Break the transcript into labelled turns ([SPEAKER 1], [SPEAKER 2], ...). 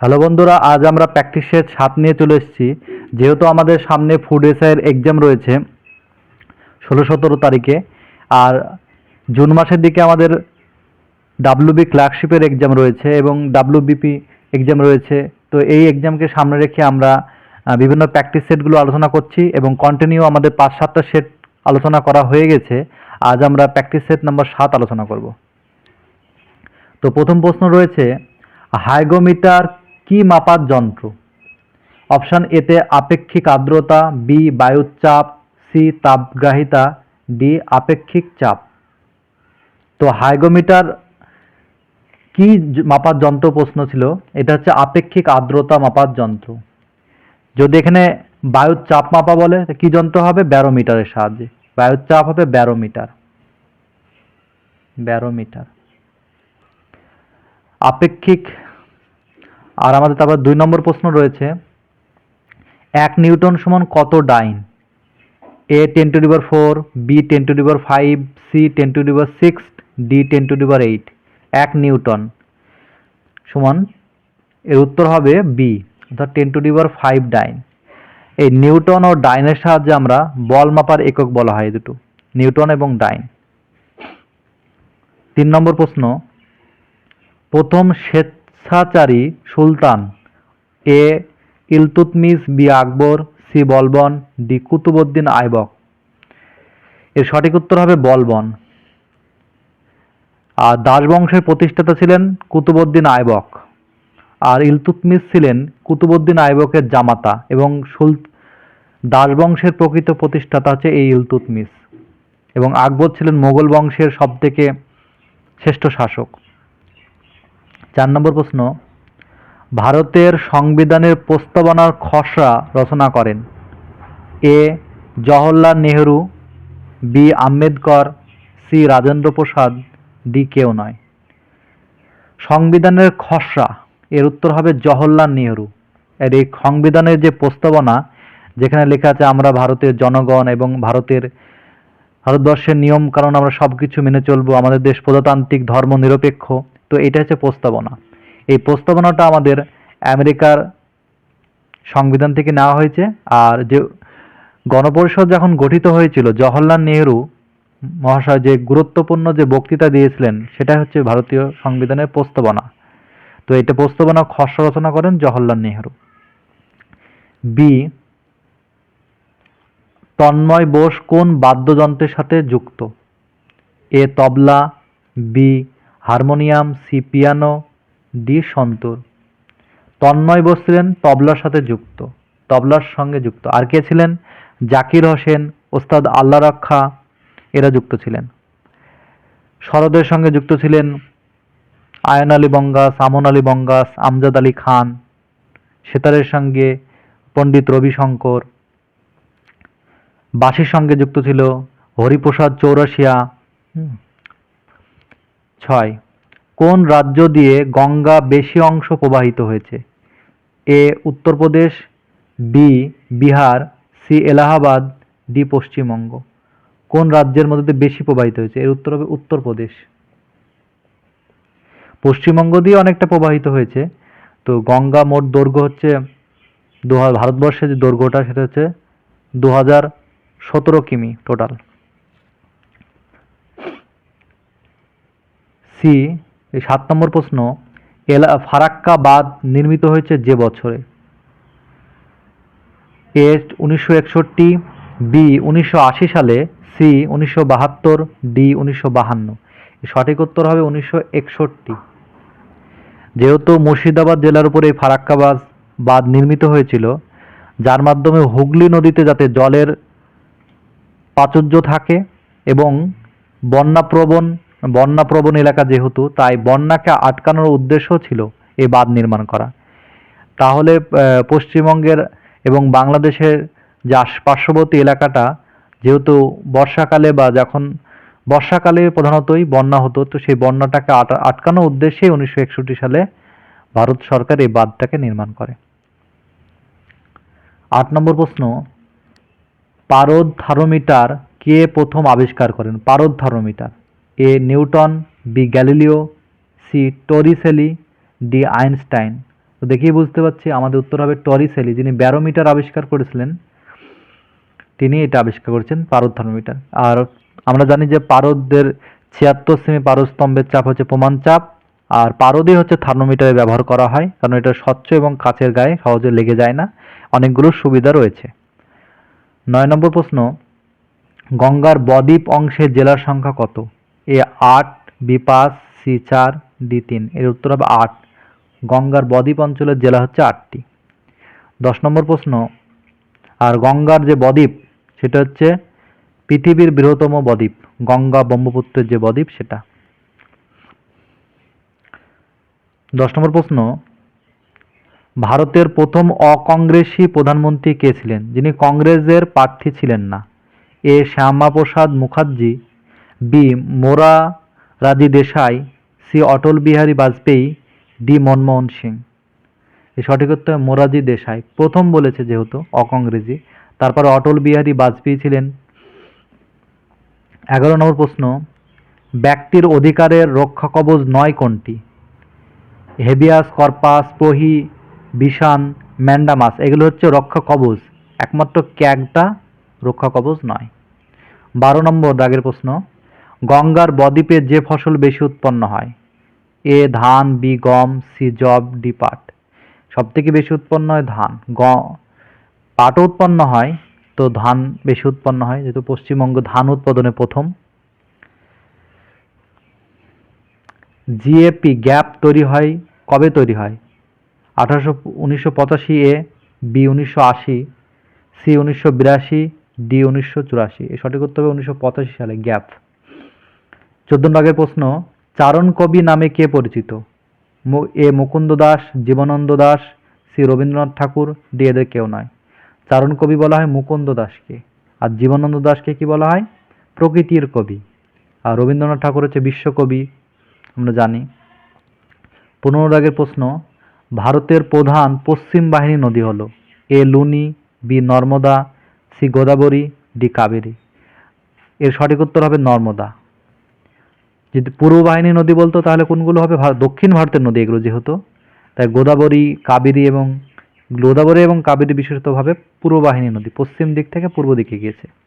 [SPEAKER 1] Hello বন্ধুরা, আজ আমরা প্র্যাকটিসের ছাপ নিয়ে চলে এসেছি। যেহেতু আমাদের সামনে ফুড এসআইয়ের এক্সাম রয়েছে ষোলো সতেরো তারিখে, আর জুন মাসের দিকে আমাদের ডাব্লিউবি ক্লার্কশিপের এক্সাম রয়েছে এবং ডাব্লিউবিপি এক্সাম রয়েছে। তো এই এক্সামকে সামনে রেখে আমরা বিভিন্ন প্র্যাকটিস সেটগুলো আলোচনা করছি এবং কন্টিনিউ আমাদের পাঁচ সাতটা সেট আলোচনা করা হয়ে গেছে। আজ আমরা প্র্যাকটিস সেট নাম্বার সাত আলোচনা করব। তো প্রথম প্রশ্ন রয়েছে, হাইগোমিটার কি মাপার যন্ত্র? অপশান এতে আপেক্ষিক আর্দ্রতা, বি বায়ুর চাপ সি তাপগ্রাহিতা, ডি আপেক্ষিক চাপ। তো হাইগোমিটার কি মাপার যন্ত্র প্রশ্ন ছিল? এটা হচ্ছে আপেক্ষিক আর্দ্রতা মাপার যন্ত্র। যদি এখানে বায়ুর চাপ মাপা বলে কি যন্ত্র হবে? ব্যারোমিটারের সাহায্যে। বায়ুর চাপ হবে ব্যারোমিটার। ব্যারোমিটার। আপেক্ষিক আর আমাদের তারপর দুই নম্বর প্রশ্ন রয়েছে, এক নিউটন সমান কত dyne? A ten to the power four B ten to the power five C ten to the power six D ten to the power eight এক নিউটন সমান, এর উত্তর হবে বি অর্থাৎ ten to the power five dyne. এই newton ও ডাইনের সাহায্যে আমরা বল মাপার একক বলা হয় দুটো, নিউটন এবং ডাইন। তিন নম্বর প্রশ্ন, প্রথম স্বেচ্ছাচারী সুলতান, A Iltutmish B Akbar, C Balban, D Qutubuddin Aibak. এর সঠিক উত্তর হবে বলবন। আর দাস বংশের প্রতিষ্ঠাতা ছিলেন কুতুবুদ্দিন আইবক। আর ইলতুতমিস ছিলেন কুতুবুদ্দিন আইবকের জামাতা এবং সুল দাস বংশের প্রকৃত প্রতিষ্ঠাতা হচ্ছে এই ইলতুতমিস এবং আকবর ছিলেন মোগল বংশের সবথেকে শ্রেষ্ঠ শাসক। চার নম্বর প্রশ্ন, ভারতের সংবিধানের প্রস্তাবনার খসড়া রচনা করেন। A. Jawaharlal Nehru, B. Ambedkar, C. Rajendra Prasad, D. কেউ নয়। সংবিধানের খসড়া, এর উত্তর হবে জওহরলাল নেহরু। এর এই সংবিধানের যে প্রস্তাবনা, যেখানে লেখা আছে, আমরা ভারতের জনগণ এবং ভারতের, ভারতবর্ষের নিয়ম কারণ আমরা সব কিছু মেনে চলবো, আমাদের দেশ প্রজাতান্ত্রিক ধর্ম নিরপেক্ষ। তো এটা হচ্ছে প্রস্তাবনা। এই প্রস্তাবনাটা আমাদের আমেরিকার সংবিধান থেকে নেওয়া হয়েছে। আর যে গণপরিষদ যখন গঠিত হয়েছিল, জওহরলাল নেহরু মহাশয় যে গুরুত্বপূর্ণ যে বক্তৃতা দিয়েছিলেন সেটা হচ্ছে ভারতীয় সংবিধানের প্রস্তাবনা। তো এটা প্রস্তাবনা খসড়া রচনা করেন জওহরলাল নেহরু। বি, তন্ময় বোস কোন বাদ্যযন্ত্রের সাথে যুক্ত? A, tabla. B harmonium, C piano, D santoor. Tanmay Bose ছিলেন তবলার সাথে যুক্ত, তবলার সঙ্গে যুক্ত। আর কে ছিলেন? জাকির হোসেন, ওস্তাদ আল্লাহ রক্ষা, এরা যুক্ত ছিলেন। শরদের সঙ্গে যুক্ত ছিলেন আয়ন আলী বঙ্গাস, আমন আলী বঙ্গাস, আমজাদ আলী খান, সেতারের সঙ্গে পণ্ডিত রবিশঙ্কর। বাঁশির সঙ্গে যুক্ত ছিল হরিপ্রসাদ চৌরাশিয়া। ছয়, কোন রাজ্য দিয়ে গঙ্গা বেশি অংশ প্রবাহিত হয়েছে? A, Uttar Pradesh, B, Bihar, C, Allahabad, D, Paschimbanga. কোন রাজ্যের মধ্যে বেশি প্রবাহিত হয়েছে? এর উত্তর হবে উত্তরপ্রদেশ। পশ্চিমবঙ্গ দিয়ে অনেকটা প্রবাহিত হয়েছে। তো গঙ্গা মোট দৈর্ঘ্য হচ্ছে দু, ভারতবর্ষের যে দৈর্ঘ্যটা, সেটা হচ্ছে দু হাজার সতেরো কিমি টোটাল সি সাত নম্বর প্রশ্ন, এলা ফারাক্কা বাঁধ নির্মিত হয়েছে যে বছরে? এ, উনিশশো একষট্টি, বি, উনিশশো আশি সালে, সি, উনিশশো বাহাত্তর, ডি, উনিশশো বাহান্ন। সঠিক উত্তর হবে উনিশশো একষট্টি। যেহেতু মুর্শিদাবাদ জেলার উপরে এই ফারাক্কা বাঁধ বাঁধ নির্মিত হয়েছিল, যার মাধ্যমে হুগলি নদীতে যাতে জলের প্রাচুর্য থাকে এবং বন্যাপ্রবণ বন্যাপ্রবণ এলাকা যেহেতু, তাই বন্যাকে আটকানোর উদ্দেশ্য ছিল এই বাঁধ নির্মাণ করা। তাহলে পশ্চিমবঙ্গের এবং বাংলাদেশের যে পার্শ্ববর্তী এলাকাটা, যেহেতু বর্ষাকালে বা যখন, বর্ষাকালে প্রধানতই বন্যা হতো, তো সেই বন্যাটাকে আট- আটকানোর উদ্দেশ্যে উনিশশো একষট্টি সালে ভারত সরকার এই বাঁধটাকে নির্মাণ করে। আট নম্বর প্রশ্ন, পারদ থার্মোমিটার কে প্রথম আবিষ্কার করেন? পারদ thermometer A Newton, B Galileo, C Torricelli, D Einstein. তো দেখেই বুঝতে পারছি আমাদের উত্তর হবে টরিসেলি, যিনি ব্যারোমিটার আবিষ্কার করেছিলেন, তিনি এটা আবিষ্কার করেছেন পারদ থার্মোমিটার। আর আমরা জানি যে পারদের ছিয়াত্তর সেমি পারদ স্তম্ভের চাপ হচ্ছে প্রমাণ চাপ, আর পারদই হচ্ছে থার্মোমিটারে ব্যবহার করা হয়, কারণ এটা স্বচ্ছ এবং কাচের গায়ে সহজে লেগে যায় না। অনেকগুলো সুবিধা রয়েছে। নয় নম্বর প্রশ্ন, গঙ্গার বদ্বীপ অংশের জেলার সংখ্যা কত? এ আট, বি পাঁচ, সি চার, ডি তিন। এর উত্তর হবে আট। গঙ্গার বদ্বীপ অঞ্চলের জেলা হচ্ছে আটটি। দশ নম্বর প্রশ্ন, আর গঙ্গার যে বদ্বীপ, সেটা হচ্ছে পৃথিবীর বৃহত্তম বদ্বীপ। গঙ্গা ব্রহ্মপুত্রের যে বদ্বীপ, সেটা। দশ নম্বর প্রশ্ন, ভারতের প্রথম অকংগ্রেসী প্রধানমন্ত্রী কে ছিলেন? যিনি কংগ্রেসের প্রার্থী ছিলেন না। A Syama Prasad Mukherjee B Morarji Desai, C Atal Bihari Vajpayee, D Manmohan Singh. এই সঠিক উত্তর মোরাজি দেশাই। প্রথম বলেছে যেহেতু, অকংগ্রেসি। তারপর অটল বিহারী বাজপেয়ী ছিলেন। এগারো নম্বর প্রশ্ন, ব্যক্তির অধিকারের রক্ষা কবচ নয় কোনটি? Habeas, corpus prohibition mandamus, এগুলো হচ্ছে রক্ষা কবচ। একমাত্র ক্যাগটা রক্ষা কবচ নয়। বারো নম্বর দাগের প্রশ্ন গঙ্গার বদ্বীপে যে ফসল বেশি উৎপন্ন হয়, এ ধান, বি গম, সি জব ডি পাট। সব থেকে বেশি উৎপন্ন হয় ধান। গ, পাটও উৎপন্ন হয়, তো ধান বেশি উৎপন্ন হয়, যেহেতু পশ্চিমবঙ্গ ধান উৎপাদনে প্রথম। জিএপি গ্যাপ তৈরি হয়, কবে তৈরি হয়? আঠারোশো, উনিশশো পঁচাশি এ, বি উনিশশো আশি, সি উনিশশো বিরাশি, ডি উনিশশো চুরাশি। সঠিক উত্তর হবে উনিশশো পঁচাশি সালে গ্যাপ। চোদ্দ ভাগের প্রশ্ন, চারণ কবি নামে কে পরিচিত? এ মুকুন্দ দাস, জীবনানন্দ দাস শ্রী রবীন্দ্রনাথ ঠাকুর, ডি এদের কেউ নয়। চারণ কবি বলা হয় মুকুন্দ দাসকে। আর জীবনানন্দ দাসকে কি বলা হয়? প্রকৃতির কবি। আর রবীন্দ্রনাথ ঠাকুর হচ্ছে বিশ্বকবি, আমরা জানি। পনেরো দাগের প্রশ্ন, ভারতের প্রধান পশ্চিম বাহিনী নদী হলো। A Luni, B Narmada, C Godavari, D Kaveri. এর সঠিক উত্তর হবে নর্মদা। যদি পূর্ব বাহিনী নদী বলতো, তাহলে কোনগুলো হবে? দক্ষিণ ভারতের নদী এগুলো যেহেতু। তাই গোদাবরী, কাবেরী এবং গোদাবরী এবং কাবেরী বিশেষতভাবে পূর্ব বাহিনী নদী। পশ্চিম দিক থেকে পূর্ব দিকে গিয়েছে।